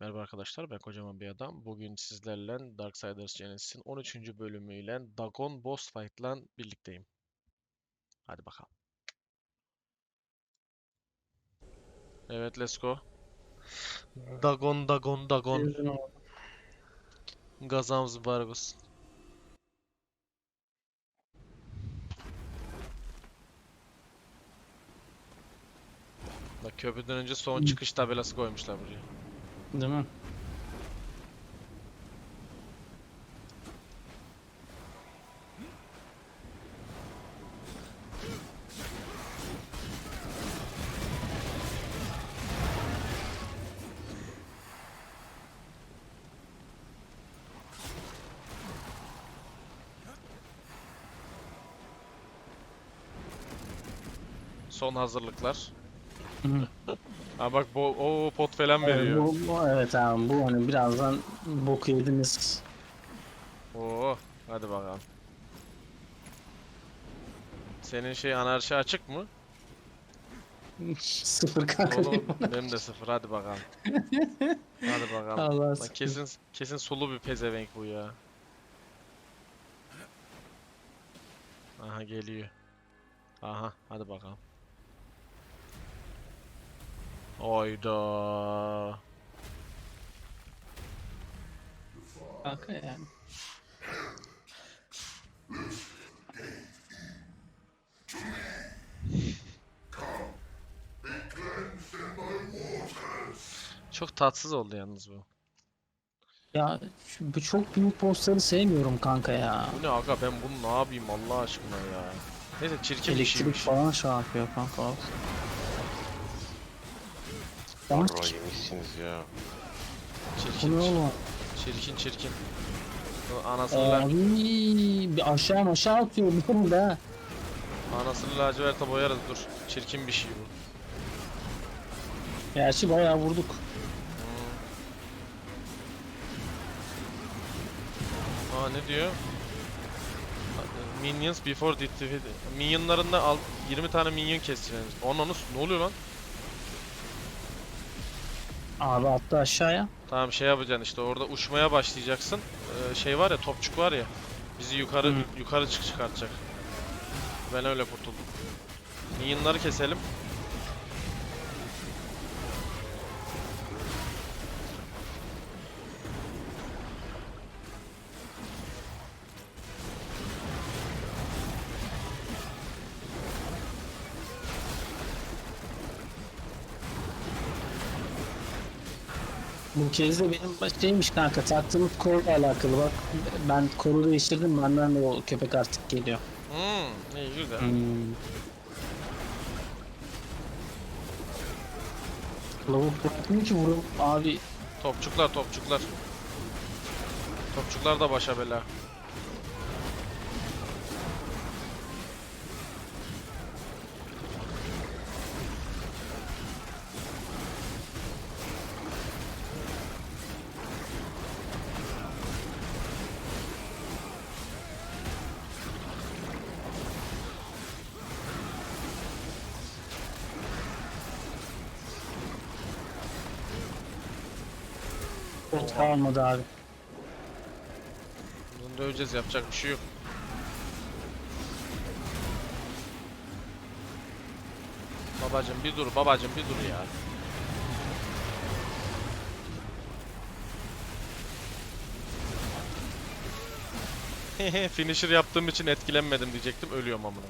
Merhaba arkadaşlar, ben kocaman bir adam. Bugün sizlerle Darksiders Genesis'in 13. bölümüyle Dagon Boss Fight'la birlikteyim. Hadi bakalım. Evet, let's go. Dagon, Dagon, Dagon. Gazamız mübarek Bak köprüden önce son çıkış tabelası koymuşlar buraya. Değil mi? Son hazırlıklar. Ha bak bu o pot falan Evet, veriyor. bu, bu, evet abi bu hani birazdan boku yediniz. Oo, hadi bakalım. Senin şey anarşi açık mı? Sıfır kanka. Oğlum benim de sıfır. Hadi bakalım. Hadi bakalım. Allah Lan kesin kesin sulu bir pezevenk bu ya. Aha geliyor. Aha hadi bakalım. Oyda. Kanka yani. Çok tatsız oldu yalnız bu. Ya şu- bu çok büyük postları sevmiyorum kanka ya. Bu ne aga ben bunu ne yapayım Allah aşkına ya. Neyse çirkin bir Elektrik şeymiş. falan şey yapıyor kanka. Ama Arro yemişsiniz ya. Çirkin, ne oğlum? çirkin çirkin. Bu Anasını, la- Abi bir aşağı aşağı atıyor bir konuda. anasını laciverte boyarız dur. Çirkin bir şey bu. Gerçi bayağı vurduk. Aa ne diyor? Minions before defeat. Minyonlarında al 20 tane minyon keseceğiz. Onun ne oluyor lan? Abi attı aşağıya. Tamam şey yapacaksın işte orada uçmaya başlayacaksın. Ee, şey var ya topçuk var ya. Bizi yukarı Hı. yukarı çık çıkartacak. Ben öyle kurtuldum. Minyonları keselim. Bu kez de benim şeymiş kanka taktığımız koruyla alakalı bak ben koru değiştirdim benden de o köpek artık geliyor. Hmm, iyi güzel. Hmm. Lavuk bırakmıyor ki vurum abi Topçuklar topçuklar. Topçuklar da başa bela. Bot kalmadı abi. Bunu döveceğiz yapacak bir şey yok. Babacım bir dur babacım bir dur ya. Finisher yaptığım için etkilenmedim diyecektim ölüyorum amına.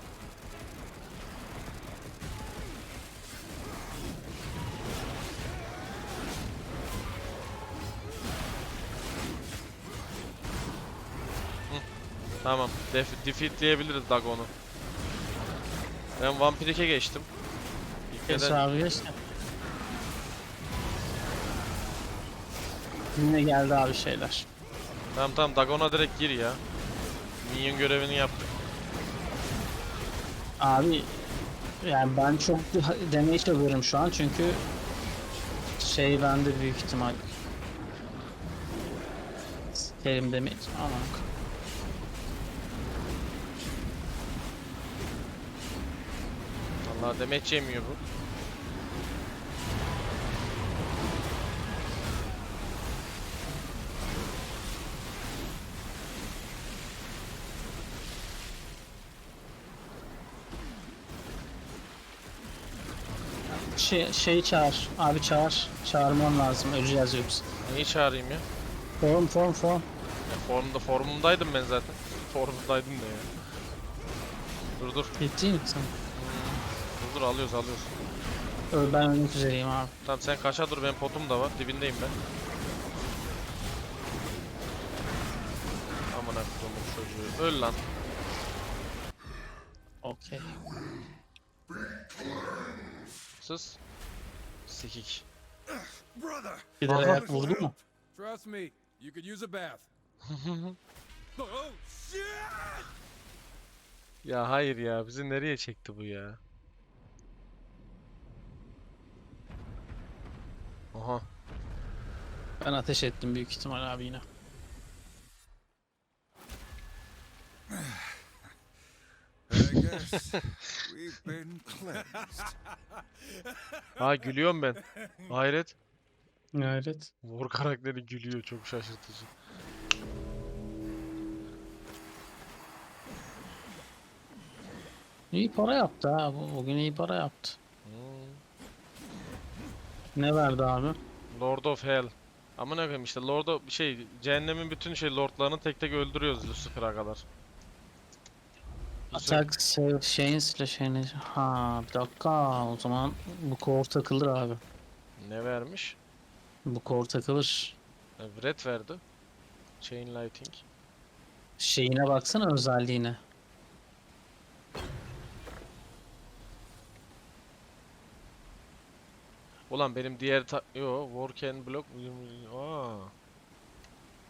Tamam. Def defeatleyebiliriz Dagon'u. Ben Vampirik'e geçtim. İlk Geç neden- abi geç. Yine geldi abi şeyler. Tamam tamam Dagon'a direkt gir ya. Minion görevini yaptık. Abi yani ben çok damage alıyorum şu an çünkü şey bende büyük ihtimal Kerim damage aman La demet yemiyor bu. Şey, şey çağır. Abi çağır. Çağırman lazım. Öleceğiz yoksa. Neyi çağırayım ya? Form form form. ya formda formumdaydım ben zaten. Formumdaydım da ya. Dur dur. Ciddi misin? Dur dur alıyoruz alıyoruz. Öl ben ölmek üzereyim abi. Tamam sen kaça dur benim potum da var. Dibindeyim ben. Aman akıllımın çocuğu. Öl lan. Okey. Sus. Sikik. Brother! Bir de ayak vurdu mu? Trust me, you could use a bath. oh, shit! Ya hayır ya bizi nereye çekti bu ya? Aha. Ben ateş ettim büyük ihtimal abi yine. Ha gülüyorum ben. Hayret. Gayret. Vur karakteri gülüyor çok şaşırtıcı. İyi para yaptı ha. Bu, bugün iyi para yaptı. Ne verdi abi? Lord of Hell. Ama ne koyayım işte Lord of şey cehennemin bütün şey lordlarını tek tek öldürüyoruz Lucifer'a kadar. Atak şey, şeyin silahını. Ha bir dakika o zaman bu core takılır abi. Ne vermiş? Bu core takılır. E, Red verdi. Chain Lighting. Şeyine baksana özelliğine. Ulan benim diğer ta Yo, Work and Block Aa.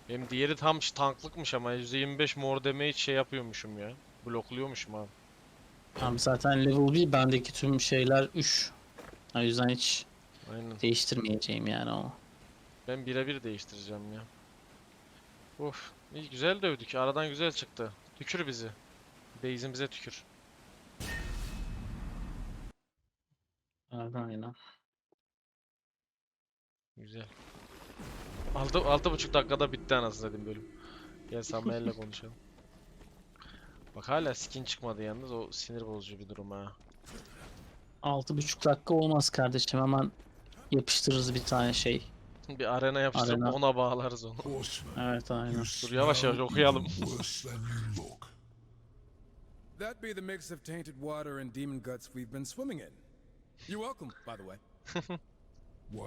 Benim diğeri tam tanklıkmış ama %25 more damage şey yapıyormuşum ya. Blokluyormuşum abi. Abi zaten level 1 bendeki tüm şeyler 3. O yüzden hiç Aynen. değiştirmeyeceğim yani o. Ben birebir değiştireceğim ya. Of. iyi güzel dövdük. Aradan güzel çıktı. Tükür bizi. Base'imize tükür. Aynen. Güzel. Altı, altı buçuk dakikada bitti anasını satayım bölüm. Gel Samuel'le konuşalım. Bak hala skin çıkmadı yalnız o sinir bozucu bir durum ha. 6,5 dakika olmaz kardeşim hemen yapıştırırız bir tane şey. Bir arena yapıştırıp Arena. ona bağlarız onu. Evet aynen. Dur yavaş yavaş okuyalım. That be the mix of tainted water and demon guts we've been swimming in. You're welcome, by the way. Why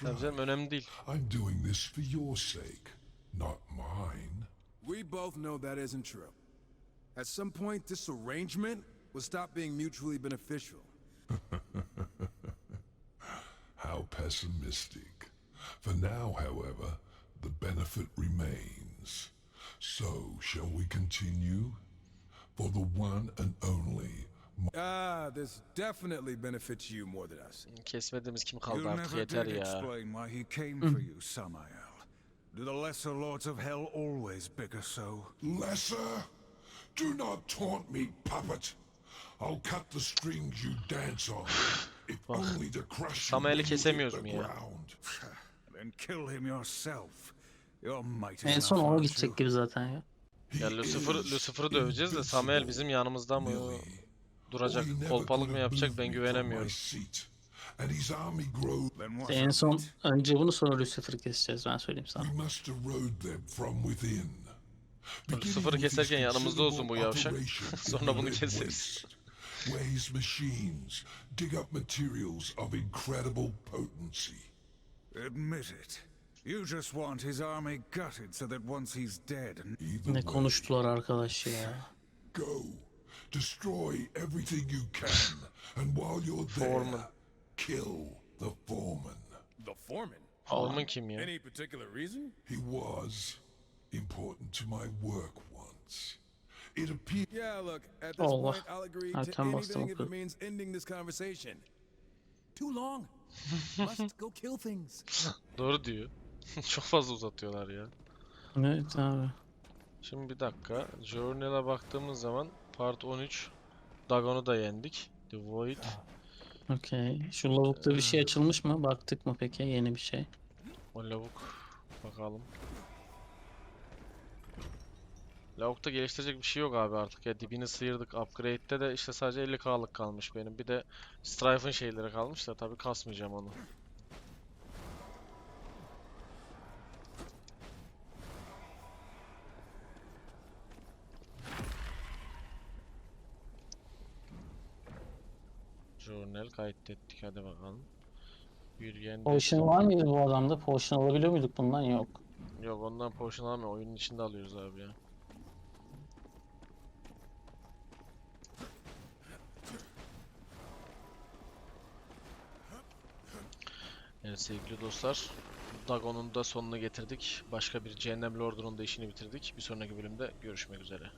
Tabii strive? önemli değil. I'm doing this for your sake, not mine. We both know that isn't true. At some point, this arrangement will stop being mutually beneficial. How pessimistic. For now, however, the benefit remains. So, shall we continue? For the one and only Ah, this definitely benefits you more than us. Kesmediğimiz kim kaldı You artık never yeter did ya. explain why he came for you, Samael. Do the lesser lords of hell always bigger so? Lesser? Do not taunt me, puppet. I'll cut the strings you dance on, if only to crush you Samuel'i the mu ya? ground. Then kill him yourself. You're mighty En enough, son ona aren't gidecek gibi zaten ya. He Ya Lucifer, is Lucifer'ı döveceğiz de Samuel bizim yanımızda mı Millie. Duracak, kolpalık mı yapacak ben güvenemiyorum. En son önce bunu sonra Lucifer'ı keseceğiz ben söyleyeyim sana. Lucifer'ı keserken yanımızda olsun bu yavşak. Sonra bunu keseriz. his machines dig up materials of incredible potency. Admit it. You just want his army gutted so that once he's dead and Ne konuştular arkadaş ya. go. Destroy everything you can. And while you're there, Foreman. kill the foreman. The foreman? Foreman kim ya? Any particular reason? He was important to my work once. It appears Yeah, look, at this Allah. point, I'll agree to anything if it means ending this conversation. Too long. Must go kill things. Doğru diyor. Çok fazla uzatıyorlar ya. Evet abi. Şimdi bir dakika. Journal'a baktığımız zaman Part 13 Dagon'u da yendik. The Void. Okey. Şu lavukta bir şey açılmış mı? Baktık mı peki? Yeni bir şey. O lavuk. Bakalım. Lavukta geliştirecek bir şey yok abi artık ya dibini sıyırdık. Upgrade'de de işte sadece 50k'lık kalmış benim. Bir de Strife'ın şeyleri kalmış da tabii kasmayacağım onu. Journal kaydettik hadi bakalım. Yürüyen Potion var mıydı bu adamda? Potion alabiliyor muyduk bundan? Yok. Yok ondan potion alamıyor. Oyunun içinde alıyoruz abi ya. Evet sevgili dostlar. Dagon'un da sonuna getirdik. Başka bir Cehennem Lord'unun da işini bitirdik. Bir sonraki bölümde görüşmek üzere.